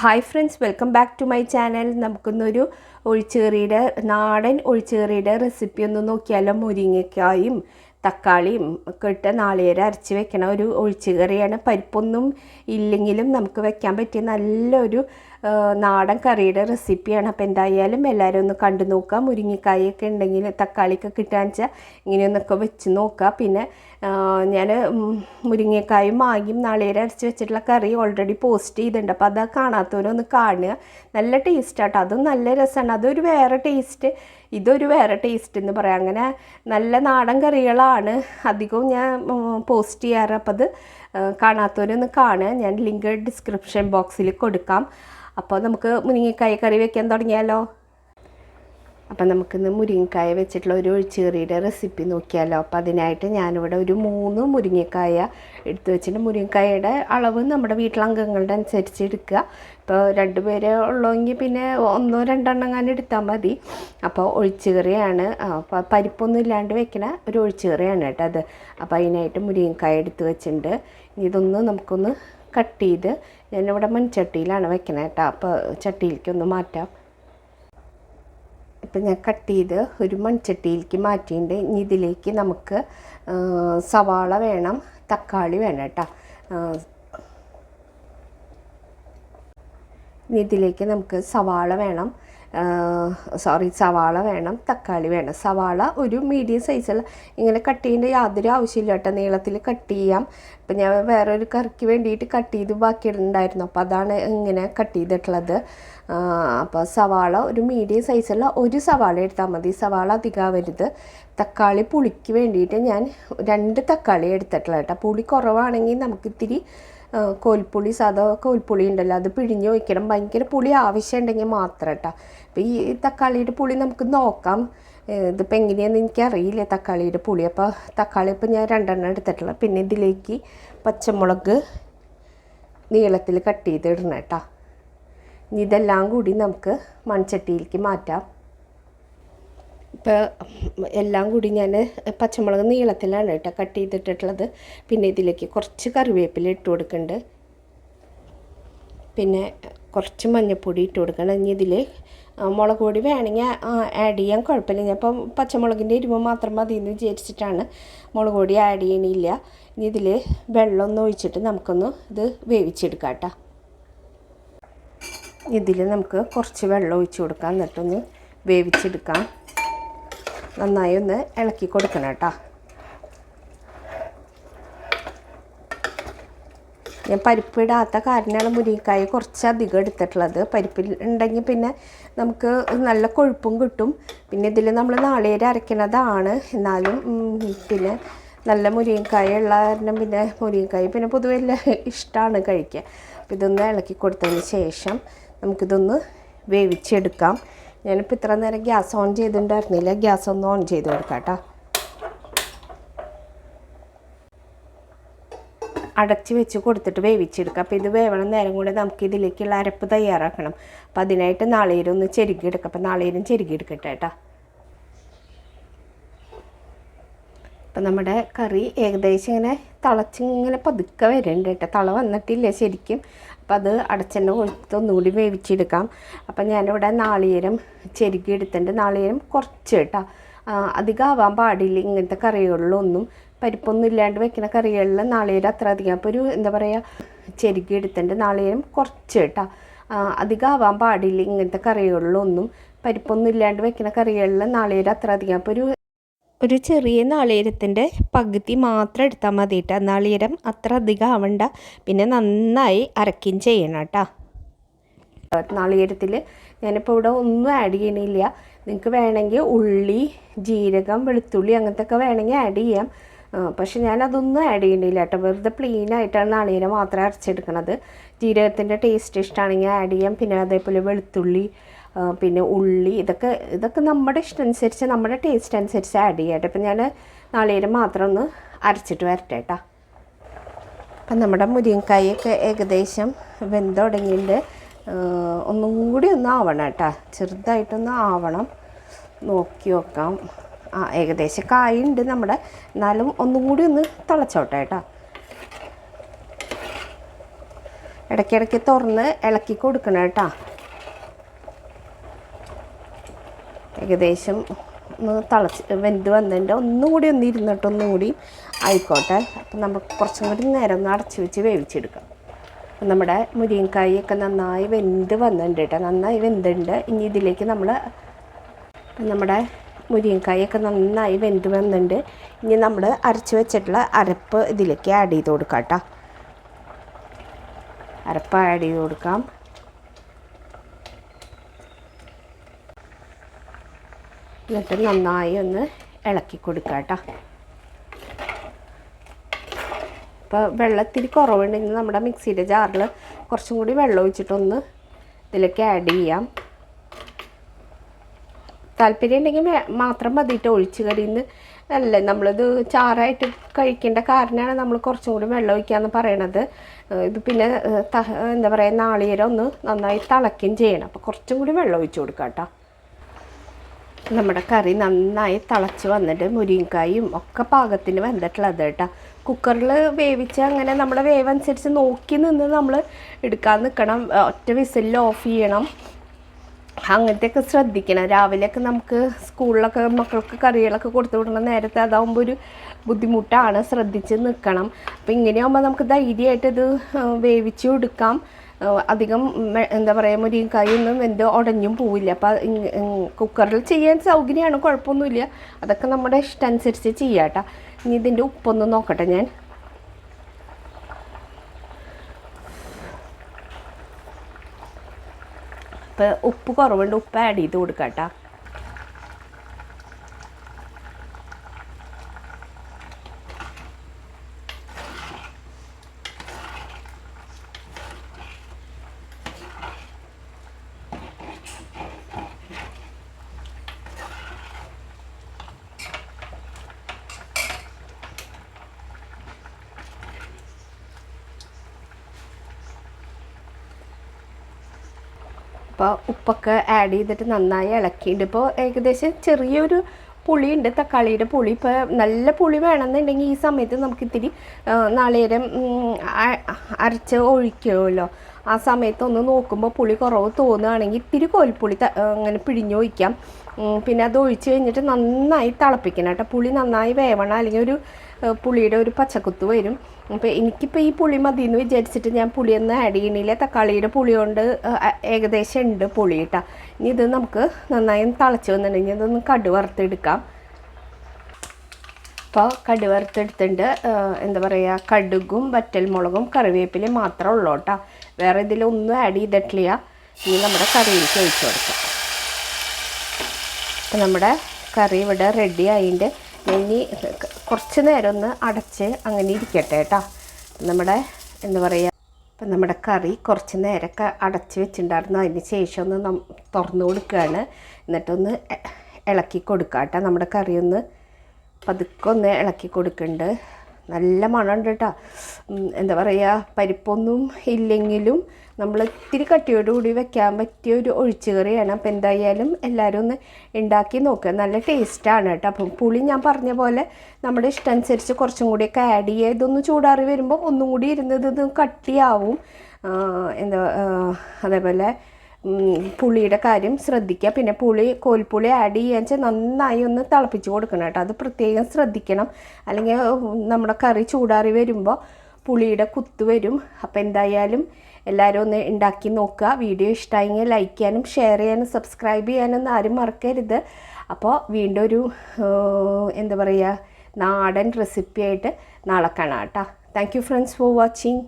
Hi friends welcome back to my channel നമുക്കൊന്നൊരു ഒഴിച്ചേറിയുടെ നാടൻ ഒഴിച്ചേറിയുടെ recipe ഒന്ന് നോക്കിയാലോ? മുരിങ്ങക്കായും തക്കാളിയും ഒക്കെ ഇട്ട് നാളികേരം അരച്ച് വെക്കണ ഒരു ഒഴിച്ചുകറിയാണ് പരിപ്പൊന്നും ഇല്ലെങ്കിലും നമുക്ക് വെക്കാൻ പറ്റിയ നല്ലൊരു നാടൻ കറിയുടെ റെസിപ്പിയാണ്. അപ്പോൾ എന്തായാലും എല്ലാവരും ഒന്ന് കണ്ടു നോക്കുക. മുരിങ്ങക്കായൊക്കെ ഉണ്ടെങ്കിൽ തക്കാളിയൊക്കെ കിട്ടാന്ന് വെച്ചാൽ ഇങ്ങനെയൊന്നൊക്കെ വെച്ച് നോക്കുക. പിന്നെ ഞാൻ മുരിങ്ങക്കായും മാഗിയും നാളേരം അരച്ച് വെച്ചിട്ടുള്ള കറി ഓൾറെഡി പോസ്റ്റ് ചെയ്തിട്ടുണ്ട്. അപ്പോൾ അത് കാണാത്തവരൊന്ന് കാണുക. നല്ല ടേസ്റ്റാട്ടോ അതും നല്ല രസമാണ്. അതൊരു വേറെ ടേസ്റ്റ് ഇതൊരു വേറെ ടേസ്റ്റ് എന്ന് പറയാം. അങ്ങനെ നല്ല നാടൻ കറികളാണ് അധികവും ഞാൻ പോസ്റ്റ് ചെയ്യാറ്. അപ്പോൾ അത് കാണാത്തവരൊന്ന് കാണുക. ഞാൻ ലിങ്ക് ഡിസ്ക്രിപ്ഷൻ ബോക്സിൽ കൊടുക്കാം. അപ്പോൾ നമുക്ക് മുരിങ്ങക്കായ കറി വെക്കാൻ തുടങ്ങിയാലോ? അപ്പം നമുക്കിന്ന് മുരിങ്ങക്കായ വെച്ചിട്ടുള്ള ഒരു ഒഴിച്ചുകറിയുടെ റെസിപ്പി നോക്കിയാലോ. അപ്പോൾ അതിനായിട്ട് ഞാനിവിടെ ഒരു മൂന്ന് മുരിങ്ങക്കായ എടുത്തു വെച്ചിട്ട് മുരിങ്ങക്കായയുടെ അളവ് നമ്മുടെ വീട്ടിലംഗങ്ങളുടെ അനുസരിച്ച് എടുക്കുക. ഇപ്പോൾ രണ്ട് പേര് ഉള്ളെങ്കിൽ പിന്നെ ഒന്നോ രണ്ടെണ്ണം അങ്ങനെ എടുത്താൽ മതി. അപ്പോൾ ഒഴിച്ചുകറിയാണ്. അപ്പോൾ പരിപ്പൊന്നും ഇല്ലാണ്ട് വെക്കണ ഒരു ഒഴിച്ചുകറിയാണ് കേട്ടോ അത്. അപ്പോൾ അതിനായിട്ട് മുരിങ്ങക്കായ എടുത്ത് വെച്ചിട്ടുണ്ട്. ഇതൊന്ന് നമുക്കൊന്ന് കട്ട് ചെയ്ത് ഞാനിവിടെ മൺചട്ടിയിലാണ് വെക്കണേ കേട്ടോ. അപ്പോൾ ചട്ടിയിലേക്കൊന്ന് മാറ്റാം. ഇപ്പം ഞാൻ കട്ട് ചെയ്ത് ഒരു മൺചട്ടിയിലേക്ക് മാറ്റിയിട്ടുണ്ട്. ഇനി ഇതിലേക്ക് നമുക്ക് സവാള വേണം തക്കാളി വേണം കേട്ടോ. ഇനി ഇതിലേക്ക് നമുക്ക് സവാള വേണം. സോറി സവാള വേണം തക്കാളി വേണം. സവാള ഒരു മീഡിയം സൈസുള്ള ഇങ്ങനെ കട്ട് ചെയ്യേണ്ട യാതൊരു ആവശ്യമില്ല കേട്ടോ. നീളത്തിൽ കട്ട് ചെയ്യാം. ഇപ്പം ഞാൻ വേറൊരു കറിക്ക് വേണ്ടിയിട്ട് കട്ട് ചെയ്ത് ബാക്കിയിട്ടുണ്ടായിരുന്നു അപ്പോൾ അതാണ് ഇങ്ങനെ കട്ട് ചെയ്തിട്ടുള്ളത്. അപ്പോൾ സവാള ഒരു മീഡിയം സൈസുള്ള ഒരു സവാള എടുത്താൽ മതി. സവാള അധികമാവരുത് തക്കാളി പുളിക്ക് വേണ്ടിയിട്ട് ഞാൻ രണ്ട് തക്കാളി എടുത്തിട്ടുള്ള കേട്ടോ. പുളി കുറവാണെങ്കിൽ നമുക്ക് ഇത്തിരി കോൽപ്പുളി സാധാ കോൽപ്പുളി ഉണ്ടല്ലോ അത് പിഴിഞ്ഞ് വയ്ക്കണം ഭയങ്കര പുളി ആവശ്യമുണ്ടെങ്കിൽ മാത്രം കേട്ടോ. അപ്പോൾ ഈ തക്കാളിയുടെ പുളി നമുക്ക് നോക്കാം. ഇതിപ്പോൾ എങ്ങനെയാണെന്ന് എനിക്കറിയില്ല തക്കാളിയുടെ പുളി. അപ്പോൾ തക്കാളി ഇപ്പോൾ ഞാൻ രണ്ടെണ്ണം എടുത്തിട്ടുള്ള. പിന്നെ ഇതിലേക്ക് പച്ചമുളക് നീളത്തിൽ കട്ട് ചെയ്ത് ഇടണം കേട്ടോ. ഇനി ഇതെല്ലാം കൂടി നമുക്ക് മൺചട്ടിയിലേക്ക് മാറ്റാം. ഇപ്പോൾ എല്ലാം കൂടി ഞാൻ പച്ചമുളക് നീളത്തിലാണ് കേട്ടോ കട്ട് ചെയ്തിട്ടുള്ളത് പിന്നെ ഇതിലേക്ക് കുറച്ച് കറിവേപ്പില ഇട്ട് കൊടുക്കുന്നുണ്ട് പിന്നെ കുറച്ച് മഞ്ഞൾപ്പൊടി ഇട്ട് കൊടുക്കണം. ഇനി ഇതിൽ മുളക് പൊടി വേണമെങ്കിൽ ആഡ് ചെയ്യാൻ കുഴപ്പമില്ല. ഞാൻ ഇപ്പം പച്ചമുളകിന്റെ എരിവ് മാത്രം മതി എന്ന് വിചാരിച്ചിട്ടാണ് മുളക് പൊടി ആഡ് ചെയ്യണില്ല. ഇനി ഇതിൽ വെള്ളമൊന്നും ഒഴിച്ചിട്ട് നമുക്കൊന്ന് ഇത് വേവിച്ചെടുക്കാം കേട്ടോ. ഇതിൽ നമുക്ക് കുറച്ച് വെള്ളം ഒഴിച്ച് കൊടുക്കാം. എന്നിട്ടൊന്ന് വേവിച്ചെടുക്കാം. നന്നായി ഒന്ന് ഇളക്കി കൊടുക്കണം കേട്ടോ. ഞാൻ പരിപ്പിടാത്ത കാരണമാണ് മുരിങ്ങക്കായ കുറച്ചധികം എടുത്തിട്ടുള്ളത്. പരിപ്പിൽ ഉണ്ടെങ്കിൽ പിന്നെ നമുക്ക് നല്ല കൊഴുപ്പും കിട്ടും. പിന്നെ ഇതിൽ നമ്മൾ നാളികേര അരയ്ക്കുന്നതാണ്. എന്നാലും പിന്നെ നല്ല മുരിങ്ങക്കായ ഉള്ള കാരണം പിന്നെ മുരിങ്ങക്കായ പിന്നെ പൊതുവെ എല്ലാം ഇഷ്ടമാണ് കഴിക്കുക അപ്പോൾ ഇതൊന്ന് ഇളക്കി കൊടുത്തതിന് ശേഷം നമുക്കിതൊന്ന് വേവിച്ചെടുക്കാം. ഞാനിപ്പോൾ ഇത്ര നേരം ഗ്യാസ് ഓൺ ചെയ്തിട്ടുണ്ടായിരുന്നില്ല ഗ്യാസ് ഒന്ന് ഓൺ ചെയ്ത് കൊടുക്കാം കേട്ടോ അടച്ച് വെച്ച് കൊടുത്തിട്ട് വേവിച്ചെടുക്കുക അപ്പോൾ ഇത് വേവണ നേരം കൂടെ നമുക്ക് ഇതിലേക്കുള്ള അരപ്പ് തയ്യാറാക്കണം. അപ്പോൾ അതിനായിട്ട് നാളീരം ഒന്ന് ചെരുകിയെടുക്കുക അപ്പോൾ നാളീരം ചെരുകിയെടുക്കട്ടെ കേട്ടോ. അപ്പം നമ്മുടെ കറി ഏകദേശം ഇങ്ങനെ തിളച്ചിങ്ങനെ പതുക്കെ വരുന്നുണ്ട് കേട്ടോ. തള വന്നിട്ടില്ല ശരിക്കും. അപ്പം അത് അടച്ചെണ്ണ കൊടുത്ത് ഒന്നുകൂടി വേവിച്ചെടുക്കാം. അപ്പം ഞാനിവിടെ നാളികേരം ചെരുക്കി എടുത്തിട്ടുണ്ട്. നാളികേരം കുറച്ച് കേട്ടോ അധികം ആവാൻ പാടില്ല ഇങ്ങനത്തെ കറികളിലൊന്നും. പരിപ്പൊന്നും ഇല്ലാണ്ട് വെക്കുന്ന കറികളിൽ നാളികേരം അത്ര അധികം. അപ്പോൾ ഒരു എന്താ പറയുക ചെരുക്കി എടുത്തിട്ടുണ്ട്. നാളികേരം കുറച്ച് കേട്ടോ അധികം ആവാൻ പാടില്ല ഇങ്ങനത്തെ കറികളിലൊന്നും. പരിപ്പൊന്നും ഇല്ലാണ്ട് വെക്കുന്ന കറികളിൽ നാളികേരം അത്ര അധികം. അപ്പോൾ ഒരു ഒരു ചെറിയ നാളികേരത്തിന്റെ പകുതി മാത്രം എടുത്താൽ മതി കേട്ടോ അത്ര അധികം ആവണ്ട. പിന്നെ നന്നായി അരക്കുകയും ചെയ്യണം കേട്ടോ. നാളികേരത്തിൽ ഞാനിപ്പോൾ ഇവിടെ ഒന്നും ആഡ് ചെയ്യണില്ല. നിങ്ങൾക്ക് വേണമെങ്കിൽ ഉള്ളി ജീരകം വെളുത്തുള്ളി അങ്ങനത്തെ ഒക്കെ വേണമെങ്കിൽ ആഡ് ചെയ്യാം. പക്ഷെ ഞാനതൊന്നും ആഡ് ചെയ്യണില്ല കേട്ടോ. വെറുതെ പ്ലെയിൻ ആയിട്ടാണ് നാളികേരം മാത്രം അരച്ചെടുക്കണത്. ജീരകത്തിന്റെ ടേസ്റ്റ് ഇഷ്ടമാണെങ്കിൽ ആഡ് ചെയ്യാം. പിന്നെ അതേപോലെ വെളുത്തുള്ളി പിന്നെ ഉള്ളി ഇതൊക്കെ ഇതൊക്കെ നമ്മുടെ ഇഷ്ടം അനുസരിച്ച് നമ്മുടെ ടേസ്റ്റ് അനുസരിച്ച് ആഡ് ചെയ്യാം അപ്പം ഞാൻ നാളികേരം മാത്രം ഒന്ന് അരച്ചിട്ട് വരട്ടെ കേട്ടോ. അപ്പം നമ്മുടെ മുരിങ്ങക്കായൊക്കെ ഏകദേശം വെന്ത് തുടങ്ങിയിട്ട് ഒന്നും കൂടി ഒന്ന് ആവണം കേട്ടോ. ചെറുതായിട്ടൊന്ന് ആവണം. നോക്കി നോക്കാം ആ ഏകദേശം കായുണ്ട് നമ്മുടെ. എന്നാലും ഒന്നും കൂടി ഒന്ന് തിളച്ചോട്ടെ കേട്ടോ. ഇടയ്ക്കിടയ്ക്ക് തുറന്ന് ഇളക്കി കൊടുക്കണം കേട്ടോ. ഏകദേശം ഒന്ന് തിളച്ച് വെന്ത് വന്നതിന്റെ ഒന്നുകൂടി ഒന്ന് ഇരുന്നിട്ട് ഒന്നും കൂടി ആയിക്കോട്ടെ. അപ്പം നമുക്ക് കുറച്ചും കൂടി നേരം ഒന്ന് അടച്ച് വെച്ച് വേവിച്ചെടുക്കാം. നമ്മുടെ മുരിങ്ങക്കായൊക്കെ നന്നായി വെന്ത് വന്നിട്ടുണ്ട് കേട്ടോ. നന്നായി വെന്തുണ്ട് ഇനി ഇതിലേക്ക് നമ്മൾ നമ്മുടെ മുരിങ്ങക്കായൊക്കെ നന്നായി വെന്ത് വന്നിട്ടുണ്ട്. ഇനി നമ്മൾ അരച്ച് വെച്ചിട്ടുള്ള അരപ്പ് ഇതിലേക്ക് ആഡ് ചെയ്ത് കൊടുക്കാം കേട്ടോ. അരപ്പ് ആഡ് ചെയ്ത് കൊടുക്കാം. എന്നിട്ട് നന്നായി ഒന്ന് ഇളക്കി കൊടുക്കുക കേട്ടോ. ഇപ്പോൾ വെള്ളത്തിരി കുറവുണ്ടെങ്കിൽ നമ്മുടെ മിക്സിയുടെ ജാറിൽ കുറച്ചും കൂടി വെള്ളം ഒഴിച്ചിട്ടൊന്ന് ഇതിലേക്ക് ആഡ് ചെയ്യാം. താല്പര്യം ഉണ്ടെങ്കിൽ മാത്രം മതിയിട്ട് ഒഴിച്ച് കരിന്ന് അല്ലേ നമ്മളിത് ചാറായിട്ട് കഴിക്കേണ്ട കാരണമാണ് നമ്മൾ കുറച്ചും കൂടി വെള്ളം ഒഴിക്കാമെന്ന് പറയണത്. ഇത് പിന്നെ എന്താ പറയുക നാളികേരം ഒന്ന് നന്നായി തിളയ്ക്കുകയും ചെയ്യണം. അപ്പോൾ കുറച്ചും കൂടി വെള്ളം ഒഴിച്ച് കൊടുക്കാം കേട്ടോ. നമ്മുടെ കറി നന്നായി തിളച്ച് വന്നിട്ട് മുരിങ്ങക്കായും ഒക്കെ പാകത്തിന് വെന്തിട്ടുള്ളത് കേട്ടോ. കുക്കറിൽ വേവിച്ച് അങ്ങനെ നമ്മുടെ വേവ് അനുസരിച്ച് നോക്കി നിന്ന് നമ്മൾ എടുക്കാൻ നിൽക്കണം. ഒറ്റ വിസിലിൽ ഓഫ് ചെയ്യണം. അങ്ങനത്തെയൊക്കെ ശ്രദ്ധിക്കണം. രാവിലെയൊക്കെ നമുക്ക് സ്കൂളിലൊക്കെ മക്കൾക്ക് കറികളൊക്കെ കൊടുത്തു വിടണം നേരത്തെ അതാകുമ്പോൾ ഒരു ബുദ്ധിമുട്ടാണ്. ശ്രദ്ധിച്ച് നിൽക്കണം. അപ്പം ഇങ്ങനെയാകുമ്പോൾ നമുക്ക് ധൈര്യമായിട്ട് ഇത് വേവിച്ചും എടുക്കാം. അധികം എന്താ പറയുക മുരിങ്ങക്കായൊന്നും വെന്ത് ഉടഞ്ഞും പോവില്ല. അപ്പം കുക്കറിൽ ചെയ്യാൻ സൗകര്യമാണ് കുഴപ്പമൊന്നുമില്ല. അതൊക്കെ നമ്മുടെ ഇഷ്ടമനുസരിച്ച് ചെയ്യാം കേട്ടോ ഇനി ഇതിന്റെ ഉപ്പൊന്ന് നോക്കട്ടെ ഞാൻ. അപ്പോൾ ഉപ്പ് കുറവുണ്ട് ഉപ്പ് ആഡ് ചെയ്ത് കൊടുക്കാം കേട്ടോ അപ്പോൾ ഉപ്പൊക്കെ ആഡ് ചെയ്തിട്ട് നന്നായി ഇളക്കിയിട്ടുണ്ട്. ഇപ്പോൾ ഏകദേശം ചെറിയൊരു പുളിയുണ്ട് തക്കാളിയുടെ പുളി. ഇപ്പോൾ നല്ല പുളി വേണമെന്നുണ്ടെങ്കിൽ ഈ സമയത്ത് നമുക്ക് ഇത്തിരി നാളികേരം അരച്ച് ഒഴിക്കുമല്ലോ. ആ സമയത്ത് ഒന്ന് നോക്കുമ്പോൾ പുളി കുറവ് തോന്നുകയാണെങ്കിൽ ഇത്തിരി കോൽപ്പുളി അങ്ങനെ പിഴിഞ്ഞ് ഒഴിക്കാം. പിന്നെ അത് ഒഴിച്ച് കഴിഞ്ഞിട്ട് നന്നായി തിളപ്പിക്കണം കേട്ടോ. പുളി നന്നായി വേവണം. അല്ലെങ്കിൽ ഒരു പുളിയുടെ ഒരു പച്ചക്കുത്ത് വരും. അപ്പോൾ എനിക്കിപ്പോൾ ഈ പുളി മതി എന്ന് വിചാരിച്ചിട്ട് ഞാൻ പുളിയൊന്നും ആഡ് ചെയ്യണില്ല. തക്കാളിയുടെ പുളി കൊണ്ട് ഏകദേശം ഉണ്ട് പുളി കേട്ടോ ഇനി ഇത് നമുക്ക് നന്നായി തിളച്ച് വന്നിട്ടുണ്ടെങ്കിൽ ഇതൊന്ന് കടു വറുത്തെടുക്കാം. അപ്പോൾ കടു വറുത്തെടുത്തിട്ടുണ്ട്. എന്താ പറയുക കടുകും വറ്റൽമുളകും കറിവേപ്പിലയും മാത്രമേ ഉള്ളൂ കേട്ടോ വേറെ ഇതിലൊന്നും ആഡ് ചെയ്തിട്ടില്ല. ഇനി നമ്മുടെ കറിയിലേക്ക് ഒഴിച്ചു കൊടുക്കാം. അപ്പം നമ്മുടെ കറി ഇവിടെ റെഡി ആയിട്ടുണ്ട്. ഇനി കുറച്ച് നേരം ഒന്ന് അടച്ച് അങ്ങനെ ഇരിക്കട്ടെ കേട്ടോ നമ്മുടെ എന്താ പറയുക ഇപ്പം നമ്മുടെ കറി കുറച്ച് നേരമൊക്കെ അടച്ച് വെച്ചിട്ടുണ്ടായിരുന്നു. അതിന് ശേഷം ഒന്ന് നം തുറന്നു കൊടുക്കുകയാണ് എന്നിട്ടൊന്ന് ഇളക്കി കൊടുക്കുക കേട്ടോ നമ്മുടെ കറിയൊന്ന് ഒന്ന് പതുക്കെ ഒന്ന് ഇളക്കി കൊടുക്കുന്നുണ്ട് നല്ല മണമുണ്ട് കേട്ടോ എന്താ പറയുക പരിപ്പൊന്നും ഇല്ലെങ്കിലും നമ്മൾ ഇത്തിരി കട്ടിയോടുകൂടി വെക്കാൻ പറ്റിയ ഒരു ഒഴിച്ചു കറിയാണ്. അപ്പോൾ എന്തായാലും എല്ലാവരും ഒന്ന് ഉണ്ടാക്കി നോക്കുക നല്ല ടേസ്റ്റാണ് കേട്ടോ. അപ്പം പുളി ഞാൻ പറഞ്ഞ പോലെ നമ്മുടെ ഇഷ്ടമനുസരിച്ച് കുറച്ചും കൂടിയൊക്കെ ആഡ് ചെയ്യുക ചൂടാറി വരുമ്പോൾ ഒന്നും കൂടി ഇരുന്നത് ഇത് കട്ടിയാവും. എന്താ അതേപോലെ പുളിയുടെ കാര്യം ശ്രദ്ധിക്കുക. പിന്നെ പുളി കോൽപ്പുളി ആഡ് ചെയ്യാൻ വെച്ചാൽ നന്നായി ഒന്ന് തിളപ്പിച്ച് കൊടുക്കണം കേട്ടോ. അത് പ്രത്യേകം ശ്രദ്ധിക്കണം. അല്ലെങ്കിൽ നമ്മുടെ കറി ചൂടാറി വരുമ്പോൾ പുളിയുടെ കുത്ത് വരും. അപ്പോൾ എന്തായാലും എല്ലാവരും ഒന്ന് ഉണ്ടാക്കി നോക്കുക. വീഡിയോ ഇഷ്ടമായെങ്കിൽ ലൈക്ക് ചെയ്യാനും ഷെയർ ചെയ്യാനും സബ്സ്ക്രൈബ് ചെയ്യാനൊന്നും ആരും മറക്കരുത്. അപ്പോൾ വീണ്ടും ഒരു എന്താ പറയുക നാടൻ റെസിപ്പിയായിട്ട് നാളെ കാണാം കേട്ടോ. Thank you friends for watching